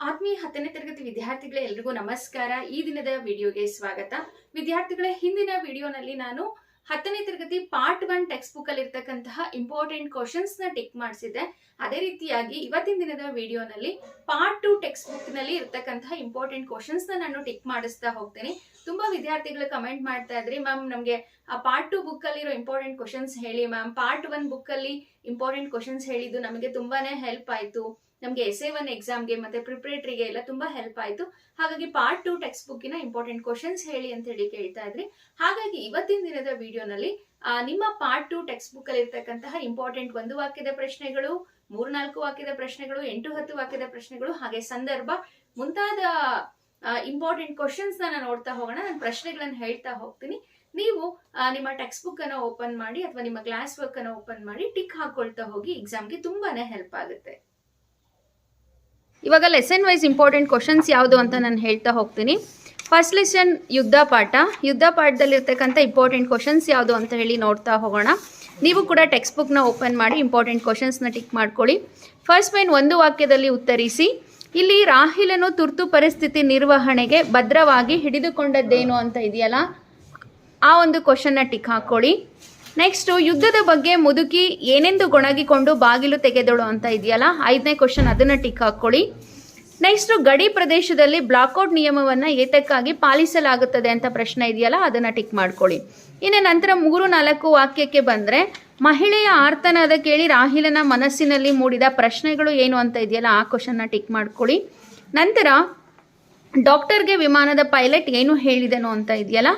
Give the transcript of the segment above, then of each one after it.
ಆತ್ಮೀಯ ಹತ್ತನೇ ತರಗತಿ ವಿದ್ಯಾರ್ಥಿಗಳೇ ಎಲ್ರಿಗೂ ನಮಸ್ಕಾರ. ಈ ದಿನದ ವಿಡಿಯೋಗೆ ಸ್ವಾಗತ. ವಿದ್ಯಾರ್ಥಿಗಳ, ಹಿಂದಿನ ವಿಡಿಯೋನಲ್ಲಿ ನಾನು ಹತ್ತನೇ ತರಗತಿ ಪಾರ್ಟ್ ಒನ್ ಟೆಕ್ಸ್ಟ್ ಬುಕ್ ಅಲ್ಲಿ ಇರ್ತಕ್ಕಂತಹ ಇಂಪಾರ್ಟೆಂಟ್ ಕ್ವಶನ್ಸ್ನ ಟಿಕ್ ಮಾಡಿಸಿದ್ದೆ. ಅದೇ ರೀತಿಯಾಗಿ ಇವತ್ತಿನ ದಿನದ ವಿಡಿಯೋನಲ್ಲಿ ಪಾರ್ಟ್ ಟು ಟೆಕ್ಸ್ಟ್ ಬುಕ್ನಲ್ಲಿ ಇರ್ತಕ್ಕಂತಹ ಇಂಪಾರ್ಟೆಂಟ್ ಕ್ವಶನ್ಸ್ನ ನಾನು ಟಿಕ್ ಮಾಡಿಸ್ತಾ ಹೋಗ್ತೇನೆ. ತುಂಬಾ ವಿದ್ಯಾರ್ಥಿಗಳು ಕಮೆಂಟ್ ಮಾಡ್ತಾ ಇದ್ರಿ ಮ್ಯಾಮ್ ನಮಗೆ, ಆ ಪಾರ್ಟ್ ಟು ಬುಕ್ ಅಲ್ಲಿರೋ ಇಂಪಾರ್ಟೆಂಟ್ ಕ್ವಶನ್ಸ್ ಹೇಳಿ ಮ್ಯಾಮ್ ಪಾರ್ಟ್ ಒನ್ ಬುಕ್ ಅಲ್ಲಿ ಇಂಪಾರ್ಟೆಂಟ್ ಕ್ವಶನ್ಸ್ ಹೇಳಿದ್ದು ನಮಗೆ ತುಂಬಾನೇ ಹೆಲ್ಪ್ ಆಯ್ತು. ನಮಗೆ ಎಸ್ ಎ ಒನ್ ಎಕ್ಸಾಮ್ಗೆ ಮತ್ತೆ ಪ್ರಿಪ್ರೇಟರಿಗೆ ಎಲ್ಲ ತುಂಬಾ ಹೆಲ್ಪ್ ಆಯ್ತು. ಹಾಗಾಗಿ ಪಾರ್ಟ್ ಟು ಟೆಕ್ಸ್ಟ್ ಬುಕ್ಕಿನ ಇಂಪಾರ್ಟೆಂಟ್ ಕ್ವಶನ್ಸ್ ಹೇಳಿ ಅಂತ ಹೇಳಿ ಕೇಳ್ತಾ ಇದ್ರಿ. ಹಾಗಾಗಿ ಇವತ್ತಿನ ದಿನದ ವಿಡಿಯೋನಲ್ಲಿ ನಿಮ್ಮ ಪಾರ್ಟ್ ಟು ಟೆಕ್ಸ್ಟ್ ಬುಕ್ ಅಲ್ಲಿ ಇರ್ತಕ್ಕಂತಹ ಇಂಪಾರ್ಟೆಂಟ್ ಒಂದು ವಾಕ್ಯದ ಪ್ರಶ್ನೆಗಳು, ಮೂರ್ನಾಲ್ಕು ವಾಕ್ಯದ ಪ್ರಶ್ನೆಗಳು, ಎಂಟು ಹತ್ತು ವಾಕ್ಯದ ಪ್ರಶ್ನೆಗಳು, ಹಾಗೆ ಸಂದರ್ಭ ಮುಂತಾದ ಇಂಪಾರ್ಟೆಂಟ್ ಕ್ವಶನ್ಸ್ ನಾನು ನೋಡ್ತಾ ಹೋಗೋಣ. ನಾನು ಪ್ರಶ್ನೆಗಳನ್ನು ಹೇಳ್ತಾ ಹೋಗ್ತೀನಿ. ನೀವು ನಿಮ್ಮ ಟೆಕ್ಸ್ಟ್ ಬುಕ್ ಅನ್ನ ಓಪನ್ ಮಾಡಿ ಅಥವಾ ನಿಮ್ಮ ಕ್ಲಾಸ್ ವರ್ಕ್ ಅನ್ನ ಓಪನ್ ಮಾಡಿ ಟಿಕ್ ಹಾಕೊಳ್ತಾ ಹೋಗಿ ಎಕ್ಸಾಮ್ಗೆ ತುಂಬಾನೇ ಹೆಲ್ಪ್ ಆಗುತ್ತೆ. ಇವಾಗ ಲೆಸನ್ ವೈಸ್ ಇಂಪಾರ್ಟೆಂಟ್ ಕ್ವಶನ್ಸ್ ಯಾವುದು ಅಂತ ನಾನು ಹೇಳ್ತಾ ಹೋಗ್ತೀನಿ. ಫಸ್ಟ್ ಲೆಸನ್ ಯುದ್ಧ ಪಾಠ. ಯುದ್ಧ ಪಾಠದಲ್ಲಿರ್ತಕ್ಕಂಥ ಇಂಪಾರ್ಟೆಂಟ್ ಕ್ವಶನ್ಸ್ ಯಾವುದು ಅಂತ ಹೇಳಿ ನೋಡ್ತಾ ಹೋಗೋಣ. ನೀವು ಕೂಡ ಟೆಕ್ಸ್ಟ್ ಬುಕ್ನ ಓಪನ್ ಮಾಡಿ ಇಂಪಾರ್ಟೆಂಟ್ ಕ್ವಶನ್ಸ್ನ ಟಿಕ್ ಮಾಡ್ಕೊಳ್ಳಿ. ಫಸ್ಟ್ ಮೈನ್ ಒಂದು ವಾಕ್ಯದಲ್ಲಿ ಉತ್ತರಿಸಿ. ಇಲ್ಲಿ ರಾಹಿಲನು ತುರ್ತು ಪರಿಸ್ಥಿತಿ ನಿರ್ವಹಣೆಗೆ ಭದ್ರವಾಗಿ ಹಿಡಿದುಕೊಂಡದ್ದೇನು ಅಂತ ಇದೆಯಲ್ಲ? ಆ ಒಂದು ಕ್ವಶನ್ನ ಟಿಕ್ ಹಾಕ್ಕೊಳ್ಳಿ. ನೆಕ್ಸ್ಟು ಯುದ್ಧದ ಬಗ್ಗೆ ಮುದುಕಿ ಏನೆಂದು ಗೊಣಗಿಕೊಂಡು ಬಾಗಿಲು ತೆಗೆದಳು ಅಂತ ಇದೆಯಲ್ಲ? ಐದನೇ ಕ್ವಶನ್ ಅದನ್ನು ಟಿಕ್ ಹಾಕ್ಕೊಳ್ಳಿ. ನೆಕ್ಸ್ಟ್ ಗಡಿ ಪ್ರದೇಶದಲ್ಲಿ ಬ್ಲಾಕ್ಔಟ್ ನಿಯಮವನ್ನು ಏತಕ್ಕಾಗಿ ಪಾಲಿಸಲಾಗುತ್ತದೆ ಅಂತ ಪ್ರಶ್ನೆ ಇದೆಯಲ್ಲ, ಅದನ್ನು ಟಿಕ್ ಮಾಡ್ಕೊಳ್ಳಿ. ಇನ್ನು ನಂತರ ಮೂರು ನಾಲ್ಕು ವಾಕ್ಯಕ್ಕೆ ಬಂದರೆ, ಮಹಿಳೆಯ ಆರ್ತನಾದ ಕೇಳಿ ರಾಹಿಲನ ಮನಸ್ಸಿನಲ್ಲಿ ಮೂಡಿದ ಪ್ರಶ್ನೆಗಳು ಏನು ಅಂತ ಇದೆಯಲ್ಲ, ಆ ಕ್ವಶನ್ನ ಟಿಕ್ ಮಾಡ್ಕೊಳ್ಳಿ. ನಂತರ ಡಾಕ್ಟರ್ಗೆ ವಿಮಾನದ ಪೈಲಟ್ ಏನು ಹೇಳಿದನು ಅಂತ ಇದೆಯಲ್ಲ,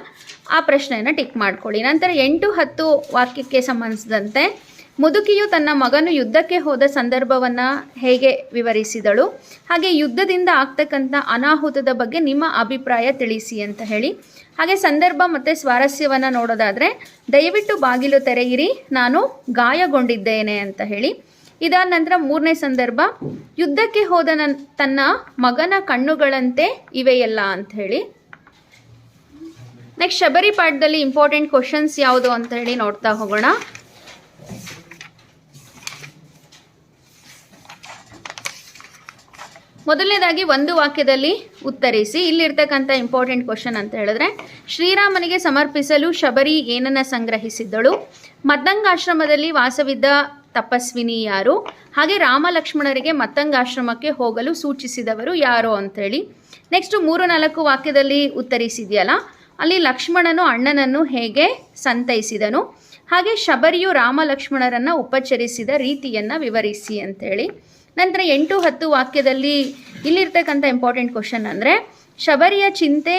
ಆ ಪ್ರಶ್ನೆಯನ್ನು ಟಿಕ್ ಮಾಡ್ಕೊಳ್ಳಿ. ನಂತರ ಎಂಟು ಹತ್ತು ವಾಕ್ಯಕ್ಕೆ ಸಂಬಂಧಿಸಿದಂತೆ, ಮುದುಕಿಯು ತನ್ನ ಮಗನು ಯುದ್ಧಕ್ಕೆ ಹೋದ ಸಂದರ್ಭವನ್ನು ಹೇಗೆ ವಿವರಿಸಿದಳು? ಹಾಗೆ ಯುದ್ಧದಿಂದ ಆಗ್ತಕ್ಕಂಥ ಅನಾಹುತದ ಬಗ್ಗೆ ನಿಮ್ಮ ಅಭಿಪ್ರಾಯ ತಿಳಿಸಿ ಅಂತ ಹೇಳಿ. ಹಾಗೆ ಸಂದರ್ಭ ಮತ್ತು ಸ್ವಾರಸ್ಯವನ್ನು ನೋಡೋದಾದರೆ, ದಯವಿಟ್ಟು ಬಾಗಿಲು ತೆರೆಯಿರಿ, ನಾನು ಗಾಯಗೊಂಡಿದ್ದೇನೆ ಅಂತ ಹೇಳಿ. ಇದಾದ ನಂತರ ಮೂರನೇ ಸಂದರ್ಭ, ಯುದ್ಧಕ್ಕೆ ಹೋದ ನನ್, ತನ್ನ ಮಗನ ಕಣ್ಣುಗಳಂತೆ ಇವೆಯಲ್ಲ ಅಂತ ಹೇಳಿ. ನೆಕ್ಸ್ಟ್ ಶಬರಿ ಪಾಠದಲ್ಲಿ ಇಂಪಾರ್ಟೆಂಟ್ ಕ್ವಶನ್ಸ್ ಯಾವುದು ಅಂತ ಹೇಳಿ ನೋಡ್ತಾ ಹೋಗೋಣ. ಮೊದಲನೇದಾಗಿ ಒಂದು ವಾಕ್ಯದಲ್ಲಿ ಉತ್ತರಿಸಿ. ಇಲ್ಲಿರ್ತಕ್ಕಂಥ ಇಂಪಾರ್ಟೆಂಟ್ ಕ್ವಶನ್ ಅಂತ ಹೇಳಿದ್ರೆ, ಶ್ರೀರಾಮನಿಗೆ ಸಮರ್ಪಿಸಲು ಶಬರಿ ಏನನ್ನ ಸಂಗ್ರಹಿಸಿದ್ದಳು? ಮದ್ದಂಗಾಶ್ರಮದಲ್ಲಿ ವಾಸವಿದ್ದ ತಪಸ್ವಿನಿ ಯಾರು? ಹಾಗೆ ರಾಮ ಲಕ್ಷ್ಮಣರಿಗೆ ಮತ್ತಂಗಾಶ್ರಮಕ್ಕೆ ಹೋಗಲು ಸೂಚಿಸಿದವರು ಯಾರು ಅಂಥೇಳಿ ನೆಕ್ಸ್ಟ್ ಮೂರು ನಾಲ್ಕು ವಾಕ್ಯದಲ್ಲಿ ಉತ್ತರಿಸಿದೆಯಲ್ಲ, ಅಲ್ಲಿ ಲಕ್ಷ್ಮಣನು ಅಣ್ಣನನ್ನು ಹೇಗೆ ಸಂತೈಸಿದನು? ಹಾಗೆ ಶಬರಿಯು ರಾಮ ಲಕ್ಷ್ಮಣರನ್ನು ಉಪಚರಿಸಿದ ರೀತಿಯನ್ನು ವಿವರಿಸಿ ಅಂಥೇಳಿ ನಂತರ ಎಂಟು ಹತ್ತು ವಾಕ್ಯದಲ್ಲಿ ಇಲ್ಲಿರ್ತಕ್ಕಂಥ ಇಂಪಾರ್ಟೆಂಟ್ ಕ್ವಶನ್ ಅಂದರೆ, ಶಬರಿಯ ಚಿಂತೆ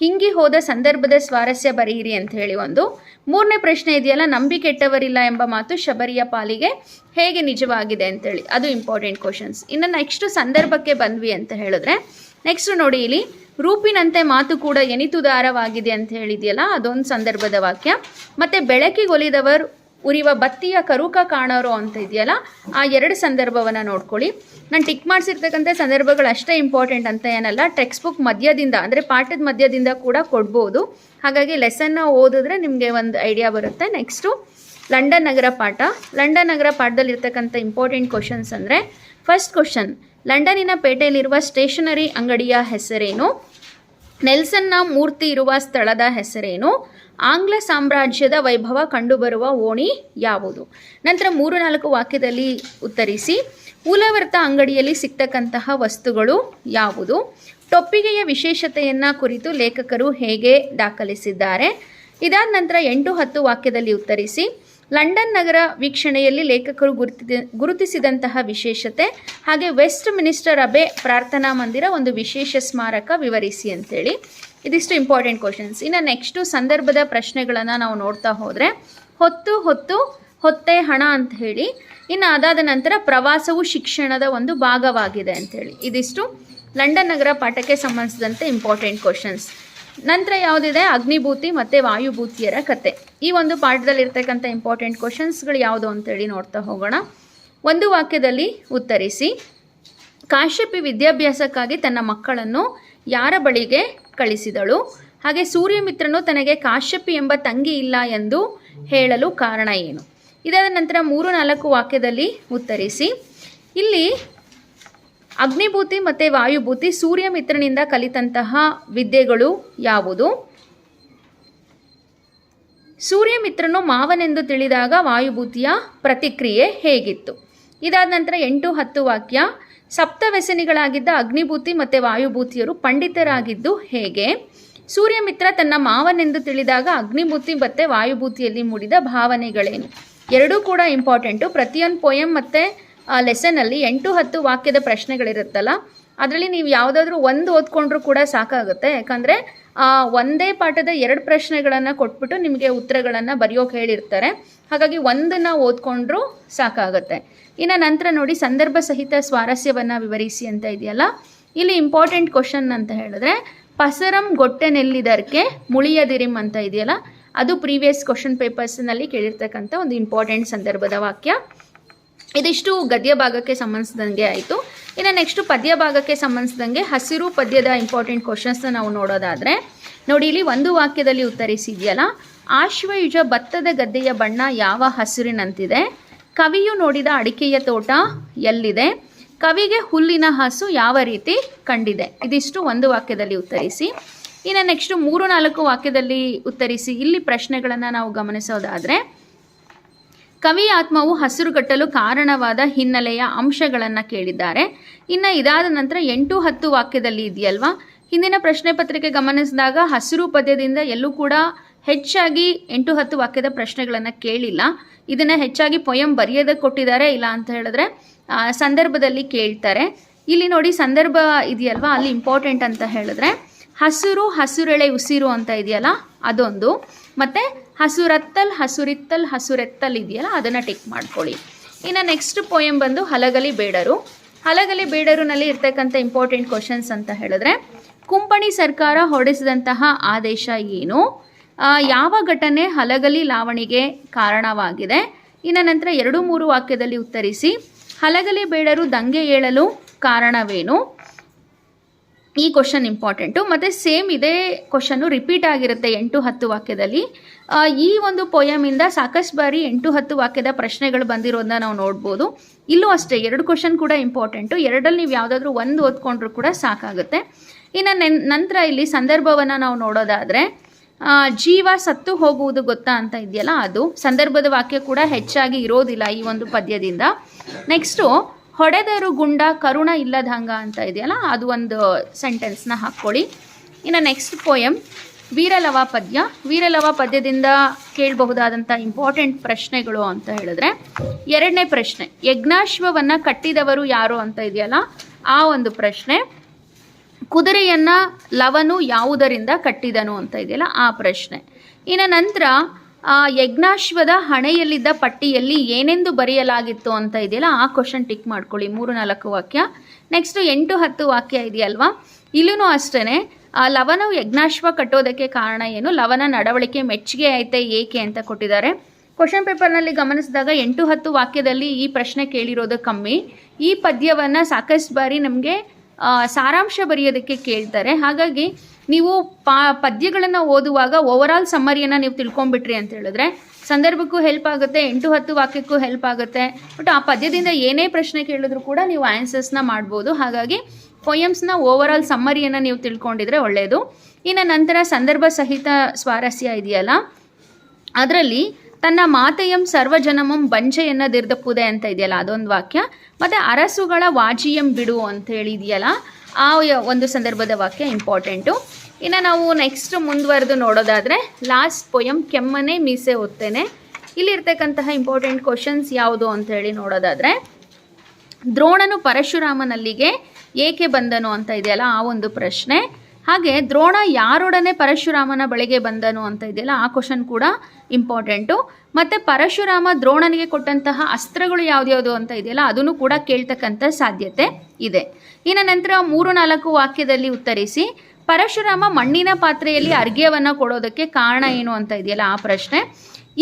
ಹಿಂಗಿ ಹೋದ ಸಂದರ್ಭದ ಸ್ವಾರಸ್ಯ ಬರೆಯಿರಿ ಅಂತ ಹೇಳಿ ಒಂದು. ಮೂರನೇ ಪ್ರಶ್ನೆ ಇದೆಯಲ್ಲ ನಂಬಿಕೆಟ್ಟವರಿಲ್ಲ ಎಂಬ ಮಾತು ಶಬರಿಯ ಪಾಲಿಗೆ ಹೇಗೆ ನಿಜವಾಗಿದೆ ಅಂತೇಳಿ. ಅದು ಇಂಪಾರ್ಟೆಂಟ್ ಕ್ವಶನ್ಸ್ ಇನ್ನು ನೆಕ್ಸ್ಟ್ ಸಂದರ್ಭಕ್ಕೆ ಬಂದ್ವಿ ಅಂತ ಹೇಳಿದ್ರೆ ನೆಕ್ಸ್ಟ್ ನೋಡಿ ಇಲ್ಲಿ, ರೂಪಿನಂತೆ ಮಾತು ಕೂಡ ಎನಿತುದಾರವಾಗಿದೆ ಅಂತ ಹೇಳಿದೆಯಲ್ಲ, ಅದೊಂದು ಸಂದರ್ಭದ ವಾಕ್ಯ. ಮತ್ತು ಬೆಳಕಿಗೊಲಿದವರು ಉರಿವ ಬತ್ತಿಯ ಕರುಕ ಕಾಣೋರು ಅಂತ ಇದೆಯಲ್ಲ, ಆ ಎರಡು ಸಂದರ್ಭವನ್ನು ನೋಡ್ಕೊಳ್ಳಿ. ನಾನು ಟಿಕ್ ಮಾಡಿಸಿರ್ತಕ್ಕಂಥ ಸಂದರ್ಭಗಳು ಅಷ್ಟೇ ಇಂಪಾರ್ಟೆಂಟ್ ಅಂತ ಏನಲ್ಲ ಟೆಕ್ಸ್ಟ್ ಬುಕ್ ಮಧ್ಯದಿಂದ, ಅಂದರೆ ಪಾಠದ ಮಧ್ಯದಿಂದ ಕೂಡ ಕೊಡ್ಬೋದು. ಹಾಗಾಗಿ ಲೆಸನ್ನ ಓದಿದ್ರೆ ನಿಮಗೆ ಒಂದು ಐಡಿಯಾ ಬರುತ್ತೆ. ನೆಕ್ಸ್ಟು ಲಂಡನ್ ನಗರ ಪಾಠ. ಲಂಡನ್ ನಗರ ಪಾಠದಲ್ಲಿರ್ತಕ್ಕಂಥ ಇಂಪಾರ್ಟೆಂಟ್ ಕ್ವಶನ್ಸ್ ಅಂದರೆ ಫಸ್ಟ್ ಕ್ವಶನ್ ಲಂಡನಿನ ಪೇಟೆಯಲ್ಲಿರುವ ಸ್ಟೇಷನರಿ ಅಂಗಡಿಯ ಹೆಸರೇನು? ನೆಲ್ಸನ್ನ ಮೂರ್ತಿ ಇರುವ ಸ್ಥಳದ ಹೆಸರೇನು? ಆಂಗ್ಲ ಸಾಮ್ರಾಜ್ಯದ ವೈಭವ ಕಂಡುಬರುವ ಓಣಿ ಯಾವುದು? ನಂತರ ಮೂರು ನಾಲ್ಕು ವಾಕ್ಯದಲ್ಲಿ ಉತ್ತರಿಸಿ. ಮೂಲವರ್ತ ಅಂಗಡಿಯಲ್ಲಿ ಸಿಗ್ತಕ್ಕಂತಹ ವಸ್ತುಗಳು ಯಾವುದು? ಟೊಪ್ಪಿಗೆಯ ವಿಶೇಷತೆಯನ್ನು ಕುರಿತು ಲೇಖಕರು ಹೇಗೆ ದಾಖಲಿಸಿದ್ದಾರೆ? ಇದಾದ ನಂತರ ಎಂಟು ಹತ್ತು ವಾಕ್ಯದಲ್ಲಿ ಉತ್ತರಿಸಿ. ಲಂಡನ್ ನಗರ ವೀಕ್ಷಣೆಯಲ್ಲಿ ಲೇಖಕರು ಗುರುತಿ ಗುರುತಿಸಿದಂತಹ ವಿಶೇಷತೆ ಹಾಗೆ ವೆಸ್ಟ್ ಮಿನಿಸ್ಟರ್ ಅಬೆ ಪ್ರಾರ್ಥನಾ ಮಂದಿರ ಒಂದು ವಿಶೇಷ ಸ್ಮಾರಕ ವಿವರಿಸಿ ಅಂತೇಳಿ. ಇದಿಷ್ಟು ಇಂಪಾರ್ಟೆಂಟ್ ಕ್ವಶನ್ಸ್ ಇನ್ನು ನೆಕ್ಸ್ಟು ಸಂದರ್ಭದ ಪ್ರಶ್ನೆಗಳನ್ನು ನಾವು ನೋಡ್ತಾ ಹೋದರೆ, ಹೊತ್ತು ಹೊತ್ತು ಹೊತ್ತೆ ಹಣ ಅಂತ ಹೇಳಿ, ಇನ್ನು ಅದಾದ ನಂತರ ಪ್ರವಾಸವು ಶಿಕ್ಷಣದ ಒಂದು ಭಾಗವಾಗಿದೆ ಅಂಥೇಳಿ ಇದಿಷ್ಟು ಲಂಡನ್ ನಗರ ಪಾಠಕ್ಕೆ ಸಂಬಂಧಿಸಿದಂತೆ ಇಂಪಾರ್ಟೆಂಟ್ ಕ್ವಶನ್ಸ್ ನಂತರ ಯಾವುದಿದೆ? ಅಗ್ನಿಭೂತಿ ಮತ್ತು ವಾಯುಭೂತಿಯರ ಕತೆ. ಈ ಒಂದು ಪಾಠದಲ್ಲಿರ್ತಕ್ಕಂಥ ಇಂಪಾರ್ಟೆಂಟ್ ಕ್ವಶನ್ಸ್ಗಳು ಯಾವುದು ಅಂತೇಳಿ ನೋಡ್ತಾ ಹೋಗೋಣ. ಒಂದು ವಾಕ್ಯದಲ್ಲಿ ಉತ್ತರಿಸಿ, ಕಾಶ್ಯಪಿ ವಿದ್ಯಾಭ್ಯಾಸಕ್ಕಾಗಿ ತನ್ನ ಮಕ್ಕಳನ್ನು ಯಾರ ಬಳಿಗೆ ಕಳಿಸಿದಳು. ಹಾಗೆ ಸೂರ್ಯಮಿತ್ರನು ತನಗೆ ಕಾಶ್ಯಪಿ ಎಂಬ ತಂಗಿ ಇಲ್ಲ ಎಂದು ಹೇಳಲು ಕಾರಣ ಏನು? ಇದಾದ ನಂತರ ಮೂರು ನಾಲ್ಕು ವಾಕ್ಯದಲ್ಲಿ ಉತ್ತರಿಸಿ. ಇಲ್ಲಿ ಅಗ್ನಿಭೂತಿ ಮತ್ತು ವಾಯುಭೂತಿ ಸೂರ್ಯಮಿತ್ರನಿಂದ ಕಲಿತಂತಹ ವಿದ್ಯೆಗಳು ಯಾವುದು? ಸೂರ್ಯಮಿತ್ರನು ಮಾವನೆಂದು ತಿಳಿದಾಗ ವಾಯುಭೂತಿಯ ಪ್ರತಿಕ್ರಿಯೆ ಹೇಗಿತ್ತು? ಇದಾದ ನಂತರ ಎಂಟು ಹತ್ತು ವಾಕ್ಯ. ಸಪ್ತ ವ್ಯಸನಿಗಳಾಗಿದ್ದ ಅಗ್ನಿಭೂತಿ ಮತ್ತು ವಾಯುಭೂತಿಯರು ಪಂಡಿತರಾಗಿದ್ದು ಹೇಗೆ? ಸೂರ್ಯಮಿತ್ರ ತನ್ನ ಮಾವನೆಂದು ತಿಳಿದಾಗ ಅಗ್ನಿಭೂತಿ ಮತ್ತು ವಾಯುಭೂತಿಯಲ್ಲಿ ಮೂಡಿದ ಭಾವನೆಗಳೇನು? ಎರಡೂ ಕೂಡ ಇಂಪಾರ್ಟೆಂಟು ಪ್ರತಿಯೊಂದು ಪೊಯಮ್ ಮತ್ತು ಲೆಸನಲ್ಲಿ ಎಂಟು ಹತ್ತು ವಾಕ್ಯದ ಪ್ರಶ್ನೆಗಳಿರುತ್ತಲ್ಲ ಅದರಲ್ಲಿ ನೀವು ಯಾವುದಾದ್ರೂ ಒಂದು ಓದ್ಕೊಂಡ್ರೂ ಕೂಡ ಸಾಕಾಗುತ್ತೆ. ಯಾಕಂದರೆ ಒಂದೇ ಪಾಠದ ಎರಡು ಪ್ರಶ್ನೆಗಳನ್ನು ಕೊಟ್ಬಿಟ್ಟು ನಿಮಗೆ ಉತ್ತರಗಳನ್ನು ಬರೆಯೋಕೆ ಹೇಳಿರ್ತಾರೆ. ಹಾಗಾಗಿ ಒಂದನ್ನು ಓದ್ಕೊಂಡ್ರೂ ಸಾಕಾಗುತ್ತೆ. ಇನ್ನು ನಂತರ ನೋಡಿ ಸಂದರ್ಭ ಸಹಿತ ಸ್ವಾರಸ್ಯವನ್ನು ವಿವರಿಸಿ ಅಂತ ಇದೆಯಲ್ಲ? ಇಲ್ಲಿ ಇಂಪಾರ್ಟೆಂಟ್ ಕ್ವಶನ್ ಅಂತ ಹೇಳಿದ್ರೆ, ಪಸರಂ ಗೊಟ್ಟೆನೆಲ್ಲಿದರ್ಕೆ ಮುಳಿಯದಿರಿಮ್ ಅಂತ ಇದೆಯಲ್ಲ? ಅದು ಪ್ರೀವಿಯಸ್ ಕ್ವಶನ್ ಪೇಪರ್ಸ್ನಲ್ಲಿ ಕೇಳಿರ್ತಕ್ಕಂಥ ಒಂದು ಇಂಪಾರ್ಟೆಂಟ್ ಸಂದರ್ಭದ ವಾಕ್ಯ. ಇದಿಷ್ಟು ಗದ್ಯ ಭಾಗಕ್ಕೆ ಸಂಬಂಧಿಸಿದಂಗೆ ಆಯಿತು. ಇನ್ನು ನೆಕ್ಸ್ಟು ಪದ್ಯ ಭಾಗಕ್ಕೆ ಸಂಬಂಧಿಸಿದಂಗೆ ಹಸಿರು ಪದ್ಯದ ಇಂಪಾರ್ಟೆಂಟ್ ಕ್ವಶನ್ಸ್ನ ನಾವು ನೋಡೋದಾದರೆ, ನೋಡಿ ಇಲ್ಲಿ ಒಂದು ವಾಕ್ಯದಲ್ಲಿ ಉತ್ತರಿಸಿದೆಯಲ್ಲ, ಆಶ್ವಯುಜ ಭತ್ತದ ಗದ್ದೆಯ ಬಣ್ಣ ಯಾವ ಹಸಿರಿನಂತಿದೆ? ಕವಿಯು ನೋಡಿದ ಅಡಿಕೆಯ ತೋಟ ಎಲ್ಲಿದೆ? ಕವಿಗೆ ಹುಲ್ಲಿನ ಹಸು ಯಾವ ರೀತಿ ಕಂಡಿದೆ? ಇದಿಷ್ಟು ಒಂದು ವಾಕ್ಯದಲ್ಲಿ ಉತ್ತರಿಸಿ. ಇನ್ನು ನೆಕ್ಸ್ಟು ಮೂರು ನಾಲ್ಕು ವಾಕ್ಯದಲ್ಲಿ ಉತ್ತರಿಸಿ ಇಲ್ಲಿ ಪ್ರಶ್ನೆಗಳನ್ನು ನಾವು ಗಮನಿಸೋದಾದರೆ ಕವಿ ಆತ್ಮವು ಹಸಿರುಗಟ್ಟಲು ಕಾರಣವಾದ ಹಿನ್ನೆಲೆಯ ಅಂಶಗಳನ್ನು ಕೇಳಿದ್ದಾರೆ. ಇನ್ನು ಇದಾದ ನಂತರ ಎಂಟು ಹತ್ತು ವಾಕ್ಯದಲ್ಲಿ ಇದೆಯಲ್ವಾ? ಹಿಂದಿನ ಪ್ರಶ್ನೆ ಪತ್ರಿಕೆ ಗಮನಿಸಿದಾಗ ಹಸಿರು ಪದ್ಯದಿಂದ ಎಲ್ಲೂ ಕೂಡ ಹೆಚ್ಚಾಗಿ ಎಂಟು ಹತ್ತು ವಾಕ್ಯದ ಪ್ರಶ್ನೆಗಳನ್ನು ಕೇಳಿಲ್ಲ. ಇದನ್ನು ಹೆಚ್ಚಾಗಿ ಪೊಯಂ ಬರೆಯೋದಕ್ಕೆ ಕೊಟ್ಟಿದ್ದಾರೆ, ಇಲ್ಲ ಅಂತ ಹೇಳಿದ್ರೆ ಸಂದರ್ಭದಲ್ಲಿ ಕೇಳ್ತಾರೆ. ಇಲ್ಲಿ ನೋಡಿ ಸಂದರ್ಭ ಇದೆಯಲ್ವಾ? ಅಲ್ಲಿ ಇಂಪಾರ್ಟೆಂಟ್ ಅಂತ ಹೇಳಿದ್ರೆ, ಹಸಿರು ಹಸಿರೆಳೆ ಉಸಿರು ಅಂತ ಇದೆಯಲ್ಲ, ಅದೊಂದು. ಮತ್ತು ಹಸುರತ್ತಲ್, ಹಸುರಿತ್ತಲ್, ಹಸುರೆತ್ತಲ್ ಇದೆಯಲ್ಲ, ಅದನ್ನು ಟಿಕ್ ಮಾಡ್ಕೊಳ್ಳಿ. ಇನ್ನು ನೆಕ್ಸ್ಟ್ ಪೋಯಮ್ ಬಂದು ಹಲಗಲಿ ಬೇಡರು. ಹಲಗಲಿ ಬೇಡರುನಲ್ಲಿ ಇರ್ತಕ್ಕಂಥ ಇಂಪಾರ್ಟೆಂಟ್ ಕ್ವಶನ್ಸ್ ಅಂತ ಹೇಳಿದ್ರೆ, ಕುಂಪಣಿ ಸರ್ಕಾರ ಹೊರಡಿಸಿದಂತಹ ಆದೇಶ ಏನು? ಯಾವ ಘಟನೆ ಹಲಗಲಿ ಲಾವಣಿಗೆ ಕಾರಣವಾಗಿದೆ? ಇನ್ನು ನಂತರ ಎರಡು ಮೂರು ವಾಕ್ಯದಲ್ಲಿ ಉತ್ತರಿಸಿ, ಹಲಗಲಿ ಬೇಡರು ದಂಗೆ ಏಳಲು ಕಾರಣವೇನು? ಈ ಕ್ವಶನ್ ಇಂಪಾರ್ಟೆಂಟು ಮತ್ತು ಸೇಮ್ ಇದೇ ಕ್ವಶನ್ನು ರಿಪೀಟ್ ಆಗಿರುತ್ತೆ ಎಂಟು ಹತ್ತು ವಾಕ್ಯದಲ್ಲಿ. ಈ ಒಂದು ಪೊಯಮಿಂದ ಸಾಕಷ್ಟು ಬಾರಿ ಎಂಟು ಹತ್ತು ವಾಕ್ಯದ ಪ್ರಶ್ನೆಗಳು ಬಂದಿರೋದನ್ನ ನಾವು ನೋಡ್ಬೋದು. ಇಲ್ಲೂ ಅಷ್ಟೇ, ಎರಡು ಕ್ವಶನ್ ಕೂಡ ಇಂಪಾರ್ಟೆಂಟು ಎರಡಲ್ಲಿ ನೀವು ಯಾವುದಾದ್ರೂ ಒಂದು ಓದ್ಕೊಂಡ್ರೂ ಕೂಡ ಸಾಕಾಗುತ್ತೆ. ಇನ್ನು ನೆನ್, ನಂತರ ಇಲ್ಲಿ ಸಂದರ್ಭವನ್ನು ನಾವು ನೋಡೋದಾದರೆ ಜೀವ ಸತ್ತು ಹೋಗುವುದು ಗೊತ್ತಾ ಅಂತ ಇದೆಯಲ್ಲ ಅದು. ಸಂದರ್ಭದ ವಾಕ್ಯ ಕೂಡ ಹೆಚ್ಚಾಗಿ ಇರೋದಿಲ್ಲ ಈ ಒಂದು ಪದ್ಯದಿಂದ. ನೆಕ್ಸ್ಟು ಹೊಡೆದರು ಗುಂಡ, ಕರುಣ ಇಲ್ಲದಂಗ ಅಂತ ಇದೆಯಲ್ಲ, ಅದು ಒಂದು ಸೆಂಟೆನ್ಸ್ನ ಹಾಕ್ಕೊಳ್ಳಿ. ಇನ್ನು ನೆಕ್ಸ್ಟ್ ಪೋಯಮ್ ವೀರಲವ ಪದ್ಯ. ವೀರಲವ ಪದ್ಯದಿಂದ ಕೇಳಬಹುದಾದಂಥ ಇಂಪಾರ್ಟೆಂಟ್ ಪ್ರಶ್ನೆಗಳು ಅಂತ ಹೇಳಿದ್ರೆ, ಎರಡನೇ ಪ್ರಶ್ನೆ, ಯಜ್ಞಾಶ್ವವನ್ನು ಕಟ್ಟಿದವರು ಯಾರು ಅಂತ ಇದೆಯಲ್ಲ, ಆ ಒಂದು ಪ್ರಶ್ನೆ, ಕುದುರೆಯನ್ನು ಲವನು ಯಾವುದರಿಂದ ಕಟ್ಟಿದನು ಅಂತ ಇದೆಯಲ್ಲ, ಆ ಪ್ರಶ್ನೆ. ಇನ್ನು ನಂತರ ಆ ಯಜ್ಞಾಶ್ವದ ಹಣೆಯಲ್ಲಿದ್ದ ಪಟ್ಟಿಯಲ್ಲಿ ಏನೆಂದು ಬರೆಯಲಾಗಿತ್ತು ಅಂತ ಇದೆಯಲ್ಲ, ಆ ಕ್ವಶನ್ ಟಿಕ್ ಮಾಡ್ಕೊಳ್ಳಿ. ಮೂರು ನಾಲ್ಕು ವಾಕ್ಯ. ನೆಕ್ಸ್ಟು ಎಂಟು ಹತ್ತು ವಾಕ್ಯ ಇದೆಯಲ್ವಾ? ಇಲ್ಲೂ ಅಷ್ಟೇ ಲವನವು ಯಜ್ಞಾಶ್ವ ಕಟ್ಟೋದಕ್ಕೆ ಕಾರಣ ಏನು? ಲವನ ನಡವಳಿಕೆ ಮೆಚ್ಚುಗೆ ಐತೆ ಏಕೆ ಅಂತ ಕೊಟ್ಟಿದ್ದಾರೆ. ಕ್ವಶನ್ ಪೇಪರ್ನಲ್ಲಿ ಗಮನಿಸಿದಾಗ ಎಂಟು ಹತ್ತು ವಾಕ್ಯದಲ್ಲಿ ಈ ಪ್ರಶ್ನೆ ಕೇಳಿರೋದು ಕಮ್ಮಿ. ಈ ಪದ್ಯವನ್ನು ಸಾಕಷ್ಟು ಬಾರಿ ನಮಗೆ ಸಾರಾಂಶ ಬರೆಯೋದಕ್ಕೆ ಕೇಳ್ತಾರೆ. ಹಾಗಾಗಿ ನೀವು ಪದ್ಯಗಳನ್ನು ಓದುವಾಗ ಓವರಾಲ್ ಸಮ್ಮರಿಯನ್ನು ನೀವು ತಿಳ್ಕೊಂಬಿಟ್ರಿ ಅಂತ ಹೇಳಿದ್ರೆ ಸಂದರ್ಭಕ್ಕೂ ಹೆಲ್ಪ್ ಆಗುತ್ತೆ, ಎಂಟು ಹತ್ತು ವಾಕ್ಯಕ್ಕೂ ಹೆಲ್ಪ್ ಆಗುತ್ತೆ. ಬಟ್ ಆ ಪದ್ಯದಿಂದ ಏನೇ ಪ್ರಶ್ನೆ ಕೇಳಿದ್ರು ಕೂಡ ನೀವು ಆನ್ಸರ್ಸ್ನ ಮಾಡ್ಬೋದು. ಹಾಗಾಗಿ ಪೊಯಮ್ಸ್ನ ಓವರಾಲ್ ಸಮ್ಮರಿಯನ್ನು ನೀವು ತಿಳ್ಕೊಂಡಿದ್ರೆ ಒಳ್ಳೆಯದು ಇನ್ನು ನಂತರ ಸಂದರ್ಭ ಸಹಿತ ಸ್ವಾರಸ್ಯ ಇದೆಯಲ್ಲ? ಅದರಲ್ಲಿ ತನ್ನ ಮಾತೆಯಂ ಸರ್ವಜನಮಂ ಬಂಜೆಯನ್ನ ದಿರ್ದಪ್ಪುದೆ ಅಂತ ಇದೆಯಲ್ಲ, ಅದೊಂದು ವಾಕ್ಯ. ಮತ್ತು ಅರಸುಗಳ ವಾಜಿಯಂ ಬಿಡು ಅಂತ ಹೇಳಿದೆಯಲ್ಲ, ಆ ಒಂದು ಸಂದರ್ಭದ ವಾಕ್ಯ ಇಂಪಾರ್ಟೆಂಟು ಇನ್ನು ನಾವು ನೆಕ್ಸ್ಟ್ ಮುಂದುವರೆದು ನೋಡೋದಾದರೆ ಲಾಸ್ಟ್ ಪೊಯಂ ಕೆಮ್ಮನೆ ಮೀಸೆ ಓದ್ತೇನೆ ಇಲ್ಲಿರ್ತಕ್ಕಂತಹ ಇಂಪಾರ್ಟೆಂಟ್ ಕ್ವಶನ್ಸ್ ಯಾವುದು ಅಂತ ಹೇಳಿ ನೋಡೋದಾದರೆ, ದ್ರೋಣನು ಪರಶುರಾಮನಲ್ಲಿಗೆ ಏಕೆ ಬಂದನು ಅಂತ ಇದೆಯಲ್ಲ, ಆ ಒಂದು ಪ್ರಶ್ನೆ. ಹಾಗೆ ದ್ರೋಣ ಯಾರೊಡನೆ ಪರಶುರಾಮನ ಬಳಿಗೆ ಬಂದನು ಅಂತ ಇದೆಯಲ್ಲ, ಆ ಕ್ವಶನ್ ಕೂಡ ಇಂಪಾರ್ಟೆಂಟು ಮತ್ತು ಪರಶುರಾಮ ದ್ರೋಣನಿಗೆ ಕೊಟ್ಟಂತಹ ಅಸ್ತ್ರಗಳು ಯಾವ್ದ್ಯಾವುದು ಅಂತ ಇದೆಯಲ್ಲ, ಅದನ್ನು ಕೂಡ ಕೇಳ್ತಕ್ಕಂಥ ಸಾಧ್ಯತೆ ಇದೆ. ಇನ್ನು ನಂತರ ಮೂರು ನಾಲ್ಕು ವಾಕ್ಯದಲ್ಲಿ ಉತ್ತರಿಸಿ, ಪರಶುರಾಮ ಮಣ್ಣಿನ ಪಾತ್ರೆಯಲ್ಲಿ ಅರ್ಘ್ಯವನ್ನು ಕೊಡೋದಕ್ಕೆ ಕಾರಣ ಏನು ಅಂತ ಇದೆಯಲ್ಲ, ಆ ಪ್ರಶ್ನೆ.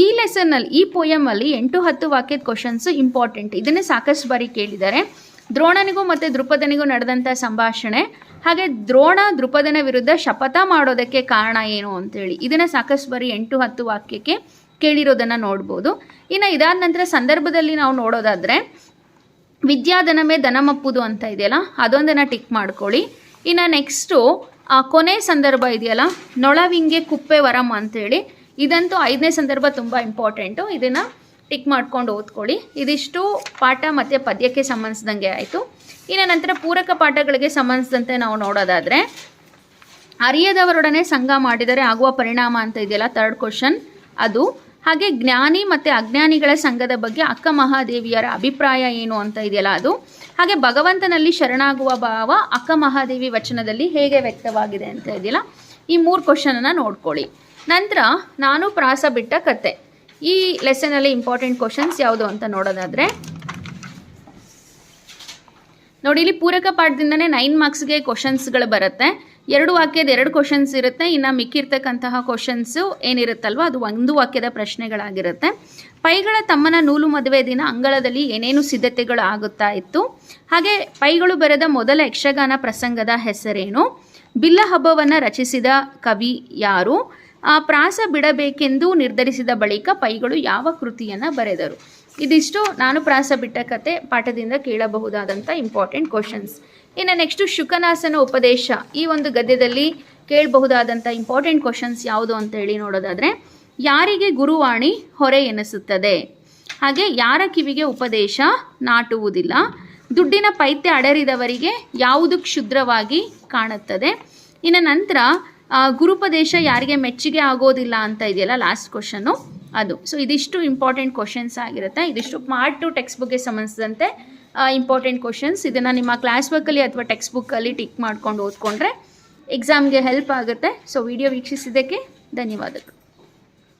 ಈ ಲೆಸನ್ನಲ್ಲಿ ಈ ಪೋಯಮಲ್ಲಿ ಎಂಟು ಹತ್ತು ವಾಕ್ಯದ ಕ್ವಶನ್ಸು ಇಂಪಾರ್ಟೆಂಟ್ ಇದನ್ನೇ ಸಾಕಷ್ಟು ಬಾರಿ ಕೇಳಿದ್ದಾರೆ. ದ್ರೋಣನಿಗೂ ಮತ್ತು ದೃಪದನಿಗೂ ನಡೆದಂಥ ಸಂಭಾಷಣೆ. ಹಾಗೆ ದ್ರೋಣ ದೃಪದನ ವಿರುದ್ಧ ಶಪಥ ಮಾಡೋದಕ್ಕೆ ಕಾರಣ ಏನು ಅಂತೇಳಿ ಇದನ್ನು ಸಾಕಷ್ಟು ಬಾರಿ ಎಂಟು ಹತ್ತು ವಾಕ್ಯಕ್ಕೆ ಕೇಳಿರೋದನ್ನು ನೋಡ್ಬೋದು. ಇನ್ನು ಇದಾದ ನಂತರ ಸಂದರ್ಭದಲ್ಲಿ ನಾವು ನೋಡೋದಾದರೆ ವಿದ್ಯಾಧನಮೇ ಧನಮಪ್ಪುದು ಅಂತ ಇದೆಯಲ್ಲ, ಅದೊಂದನ್ನು ಟಿಕ್ ಮಾಡ್ಕೊಳ್ಳಿ. ಇನ್ನು ನೆಕ್ಸ್ಟು, ಆ ಕೊನೆ ಸಂದರ್ಭ ಇದೆಯಲ್ಲ, ನೊಳವಿಂಗೆ ಕುಪ್ಪೆ ವರಂ ಅಂತೇಳಿ. ಇದಂತೂ ಐದನೇ ಸಂದರ್ಭ ತುಂಬ ಇಂಪಾರ್ಟೆಂಟು. ಇದನ್ನು ಟಿಕ್ ಮಾಡ್ಕೊಂಡು ಓದ್ಕೊಳ್ಳಿ. ಇದಿಷ್ಟು ಪಾಠ ಮತ್ತು ಪದ್ಯಕ್ಕೆ ಸಂಬಂಧಿಸಿದಂಗೆ ಆಯಿತು. ಇನ್ನು ನಂತರ ಪೂರಕ ಪಾಠಗಳಿಗೆ ಸಂಬಂಧಿಸಿದಂತೆ ನಾವು ನೋಡೋದಾದರೆ, ಅರಿಯದವರೊಡನೆ ಸಂಘ ಮಾಡಿದರೆ ಆಗುವ ಪರಿಣಾಮ ಅಂತ ಇದೆಯಲ್ಲ ಥರ್ಡ್ ಕ್ವಶನ್ ಅದು ಹಾಗೆ ಜ್ಞಾನಿ ಮತ್ತು ಅಜ್ಞಾನಿಗಳ ಸಂಘದ ಬಗ್ಗೆ ಅಕ್ಕ ಮಹಾದೇವಿಯರ ಅಭಿಪ್ರಾಯ ಏನು ಅಂತ ಇದೆಯಲ್ಲ ಅದು. ಹಾಗೆ ಭಗವಂತನಲ್ಲಿ ಶರಣಾಗುವ ಭಾವ ಅಕ್ಕ ಮಹಾದೇವಿ ವಚನದಲ್ಲಿ ಹೇಗೆ ವ್ಯಕ್ತವಾಗಿದೆ ಅಂತ ಇದೆಯಲ್ಲ, ಈ ಮೂರು ಕ್ವಶನನ್ನು ನೋಡ್ಕೊಳ್ಳಿ. ನಂತರ ನಾನು ಪ್ರಾಸ ಬಿಟ್ಟ ಕತೆ. ಈ ಲೆಸನಲ್ಲಿ ಇಂಪಾರ್ಟೆಂಟ್ ಕ್ವಶನ್ಸ್ ಯಾವುದು ಅಂತ ನೋಡೋದಾದರೆ, ನೋಡಿ ಇಲ್ಲಿ ಪೂರಕ ಪಾಠದಿಂದನೇ ನೈನ್ ಮಾರ್ಕ್ಸ್ಗೆ ಕ್ವಶನ್ಸ್ಗಳು ಬರುತ್ತೆ. ಎರಡು ವಾಕ್ಯದ ಎರಡು ಕ್ವಶನ್ಸ್ ಇರುತ್ತೆ. ಇನ್ನು ಮಿಕ್ಕಿರ್ತಕ್ಕಂತಹ ಕ್ವಶನ್ಸು ಏನಿರುತ್ತಲ್ವ, ಅದು ಒಂದು ವಾಕ್ಯದ ಪ್ರಶ್ನೆಗಳಾಗಿರುತ್ತೆ. ಪೈಗಳ ತಮ್ಮನ ನೂಲು ಮದುವೆ ದಿನ ಅಂಗಳದಲ್ಲಿ ಏನೇನು ಸಿದ್ಧತೆಗಳು ಆಗುತ್ತಾ ಇತ್ತು? ಹಾಗೆ ಪೈಗಳು ಬರೆದ ಮೊದಲ ಯಕ್ಷಗಾನ ಪ್ರಸಂಗದ ಹೆಸರೇನು? ಬಿಲ್ಲ ಹಬ್ಬವನ್ನು ರಚಿಸಿದ ಕವಿ ಯಾರು? ಆ ಪ್ರಾಸ ಬಿಡಬೇಕೆಂದು ನಿರ್ಧರಿಸಿದ ಬಳಿಕ ಪೈಗಳು ಯಾವ ಕೃತಿಯನ್ನು ಬರೆದರು. ಇದಿಷ್ಟು ನಾನು ಪ್ರಾಸ ಬಿಟ್ಟ ಕತೆ ಪಾಠದಿಂದ ಕೇಳಬಹುದಾದಂಥ ಇಂಪಾರ್ಟೆಂಟ್ ಕ್ವಶನ್ಸ್ ಇನ್ನು ನೆಕ್ಸ್ಟು ಶುಕನಾಸನ ಉಪದೇಶ. ಈ ಒಂದು ಗದ್ಯದಲ್ಲಿ ಕೇಳಬಹುದಾದಂಥ ಇಂಪಾರ್ಟೆಂಟ್ ಕ್ವಶನ್ಸ್ ಯಾವುದು ಅಂತ ಹೇಳಿ ನೋಡೋದಾದರೆ, ಯಾರಿಗೆ ಗುರುವಾಣಿ ಹೊರೆ ಎನಿಸುತ್ತದೆ? ಹಾಗೆ ಯಾರ ಕಿವಿಗೆ ಉಪದೇಶ ನಾಟುವುದಿಲ್ಲ? ದುಡ್ಡಿನ ಪೈತ್ಯ ಅಡರಿದವರಿಗೆ ಯಾವುದು ಕ್ಷುದ್ರವಾಗಿ ಕಾಣುತ್ತದೆ? ಇನ್ನು ನಂತರ ಗುರುಪದೇಶ ಯಾರಿಗೆ ಮೆಚ್ಚುಗೆ ಆಗೋದಿಲ್ಲ ಅಂತ ಇದೆಯಲ್ಲ ಲಾಸ್ಟ್ ಕ್ವಶನ್ನು ಅದು. ಸೊ ಇದಿಷ್ಟು ಇಂಪಾರ್ಟೆಂಟ್ ಕ್ವಶನ್ಸ್ ಆಗಿರುತ್ತೆ. ಇದಿಷ್ಟು ಪಾರ್ಟ್ ಟು ಟೆಕ್ಸ್ಟ್ ಬುಕ್ಗೆ ಸಂಬಂಧಿಸಿದಂತೆ ಇಂಪಾರ್ಟೆಂಟ್ ಕ್ವಶನ್ಸ್ ಇದನ್ನು ನಿಮ್ಮ ಕ್ಲಾಸ್ ವರ್ಕಲ್ಲಿ ಅಥವಾ ಟೆಕ್ಸ್ಟ್ ಬುಕ್ಕಲ್ಲಿ ಟಿಕ್ ಮಾಡ್ಕೊಂಡು ಓದ್ಕೊಂಡ್ರೆ ಎಕ್ಸಾಮ್ಗೆ ಹೆಲ್ಪ್ ಆಗುತ್ತೆ. ಸೊ ವಿಡಿಯೋ ವೀಕ್ಷಿಸಿದ್ದಕ್ಕೆ ಧನ್ಯವಾದಗಳು.